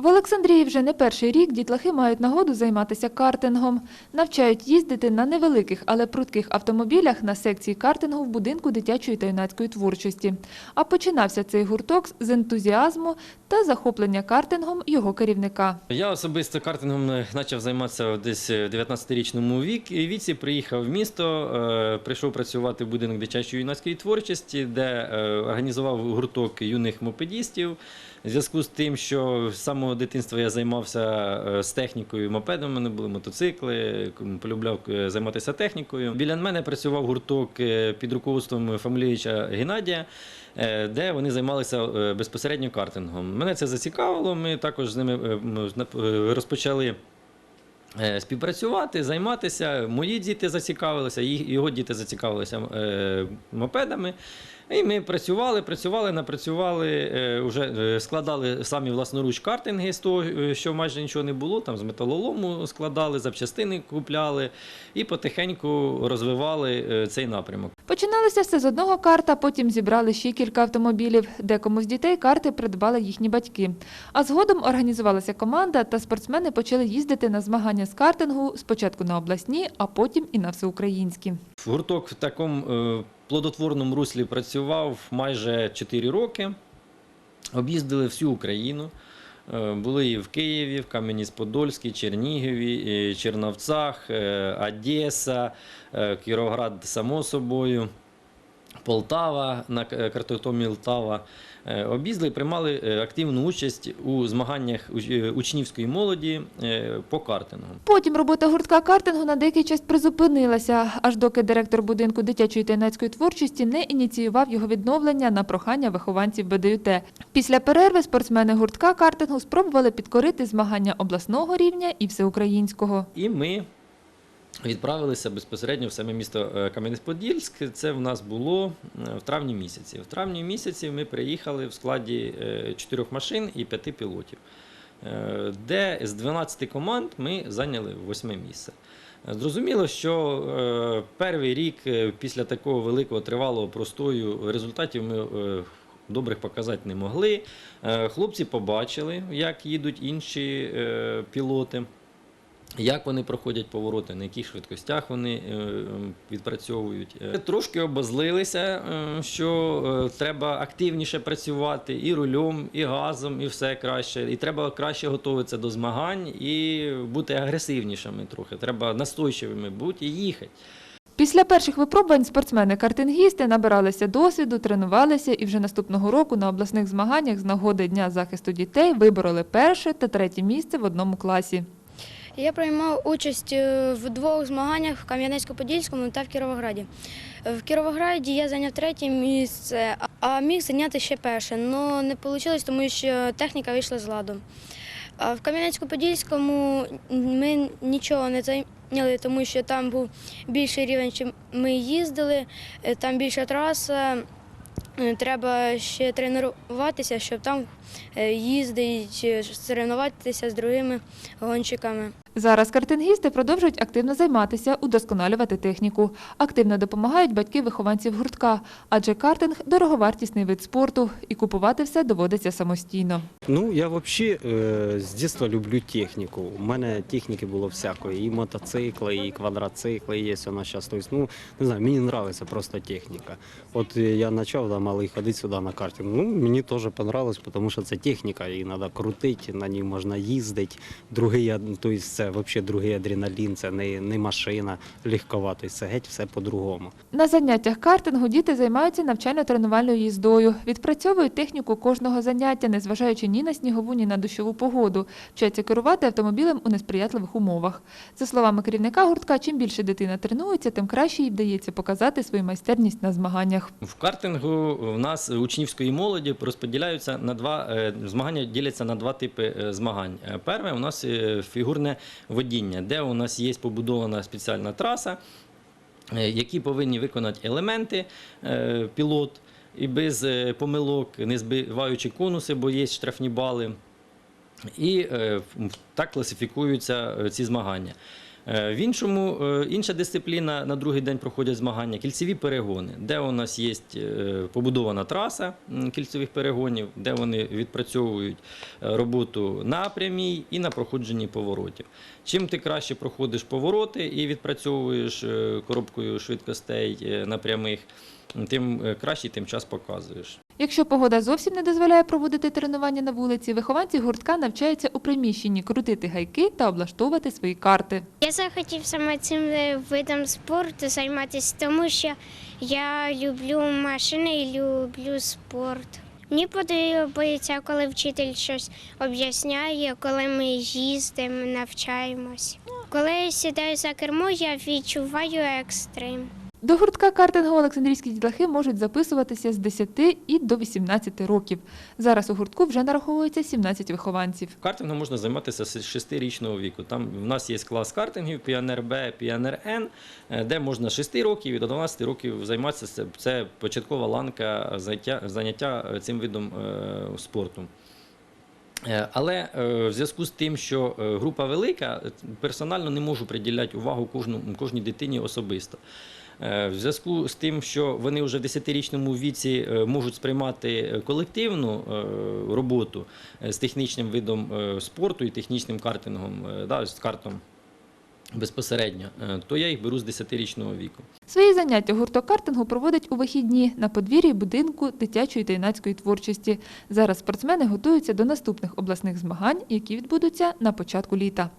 В Олександрії вже не перший рік дітлахи мають нагоду займатися картингом. Навчають їздити на невеликих, але прудких автомобілях на секції картингу в будинку дитячої та юнацької творчості. А починався цей гурток з ентузіазму та захоплення картингом його керівника. Я особисто картингом е, почав займатися десь в 19-річному вік, віці. Приїхав в місто, е, прийшов працювати в будинок дитячої юнацької творчості, де е, організував гурток юних мопедістів. В зв'язку з тим, що з самого дитинства я займався е, з технікою, мопедом, у мене були мотоцикли, полюбляв е, займатися технікою. Біля мене працював гурток е, під руководством Фамілійовича Геннадія, е, де вони займалися е, безпосередньо картингом. Мене це зацікавило. Ми також з ними е, е, розпочали. е, Співпрацювати, займатися. Мої діти зацікавилися, його діти зацікавилися мопедами. І ми працювали, працювали, напрацювали, е, вже е, складали самі власноруч картинги з того, е, що майже нічого не було. Там з металолому складали, запчастини купляли і потихеньку розвивали е, цей напрямок. Починалося все з одного карта, потім зібрали ще кілька автомобілів. Декому з дітей карти придбали їхні батьки. А згодом організувалася команда, та спортсмени почали їздити на змагання з картингу спочатку на обласні, а потім і на всеукраїнські. Гурток в такому е, плодотворному руслі працював майже 4 роки. Об'їздили всю Україну. Е, Були і в Києві, в Кам'янець-Подольській, Чернігові, е, Черновцях, е, Одеса, Кіровград, само собою, Полтава на к- картотомі Лтава. Е, Об'їздили і приймали е, активну участь у змаганнях уч- е, учнівської молоді е, по картингу. Потім робота гуртка картингу на деякий час призупинилася, аж доки директор будинку дитячої та юнацької творчості не ініціював його відновлення на прохання вихованців БДЮТ. Після перерви спортсмени гуртка картингу спробували підкорити змагання обласного рівня і всеукраїнського. І ми відправилися безпосередньо в саме місто е, Кам'янець-Подільськ. Це в нас було е, в травні місяці. В травні місяці ми приїхали в складі е, чотирьох машин і п'яти пілотів, де з 12 команд ми зайняли восьме місце. Зрозуміло, що перший рік після такого великого тривалого простою результатів ми добрих показати не могли. Хлопці побачили, як їдуть інші пілоти. Як вони проходять повороти, на яких швидкостях вони е, відпрацьовують. Е, Трошки обозлилися, е, що треба активніше працювати і рулем, і газом, і все краще. І треба краще готуватися до змагань і бути агресивнішими трохи. Треба настойчивими бути і їхати. Після перших випробувань спортсмени-картингісти набиралися досвіду, тренувалися і вже наступного року на обласних змаганнях з нагоди Дня захисту дітей вибороли перше та третє місце в одному класі. Я приймав участь е, в двох змаганнях в Кам'янецько-Подільському та в Кіровограді. В Кіровограді я зайняв третє місце, а міг зайняти ще перше. але не вийшло, тому що техніка вийшла з ладу. А в Кам'янецько-Подільському ми нічого не зайняли, тому що там був більший рівень, чим ми їздили, е, там більша траса. Е, Треба ще тренуватися, щоб там е, їздити, соревнуватися з другими гонщиками. Зараз картингісти продовжують активно займатися, удосконалювати техніку. Активно допомагають батьки вихованців гуртка, адже картинг дороговартісний вид спорту, і купувати все доводиться самостійно. Ну, я взагалі е, з дитинства люблю техніку. У мене техніки було всякої. І мотоцикли, і квадроцикли є нас зараз. Тобто, ну, не знаю, мені подобається просто техніка. От е, я почав да, малий ходити сюди на картинг. Ну, мені теж подобалось, тому що це техніка, її треба крутити, на ній можна їздити. Другий, тобто це взагалі другий адреналін, це не, не машина легкова, тобто це геть все по-другому. На заняттях картингу діти займаються навчально-тренувальною їздою, відпрацьовують техніку кожного заняття, незважаючи ні на снігову, ні на дощову погоду, вчаться керувати автомобілем у несприятливих умовах. За словами керівника гуртка, чим більше дитина тренується, тим краще їй вдається показати свою майстерність на змаганнях. В картингу в нас учнівської молоді розподіляються на два е, змагання діляться на два типи е, змагань. Е, Перше у нас е, фігурне водіння, де у нас є побудована спеціальна траса, е, які повинні виконати елементи е, пілот і без е, помилок, не збиваючи конуси, бо є штрафні бали. І е, так класифікуються е, ці змагання. Е, В іншому е, інша дисципліна на другий день проходять змагання кільцеві перегони, де у нас є е, побудована траса кільцевих перегонів, де вони відпрацьовують роботу на прямій і на проходженні поворотів. Чим ти краще проходиш повороти і відпрацьовуєш коробкою швидкостей на прямих, тим е, кращий тим час показуєш. Якщо погода зовсім не дозволяє проводити тренування на вулиці, вихованці гуртка навчаються у приміщенні крутити гайки та облаштовувати свої карти. Я захотів саме цим видом спорту займатися, тому що я люблю машини і люблю спорт. Мені подобається, коли вчитель щось об'ясняє, коли ми їздимо, навчаємось. Коли я сідаю за кермо, я відчуваю екстрим. До гуртка картингу Олександрійські дітлахи можуть записуватися з 10 і до 18 років. Зараз у гуртку вже нараховується 17 вихованців. Картингом можна займатися з 6-річного віку. Там в нас є клас картингів, піонер Б, піонер Н, е, де можна з 6 років і до 12 років займатися. Це, початкова ланка заняття, е, цим видом е, спорту. Але в зв'язку з тим, що група велика, персонально не можу приділяти увагу кожній дитині особисто. Е, В зв'язку з тим, що вони вже в 10-річному віці е, можуть сприймати е, колективну роботу з технічним видом спорту і технічним картингом, да, з картом безпосередньо, то я їх беру з 10-річного віку. Свої заняття гурток картингу проводить у вихідні на подвір'ї будинку дитячої та юнацької творчості. Зараз спортсмени готуються до наступних обласних змагань, які відбудуться на початку літа.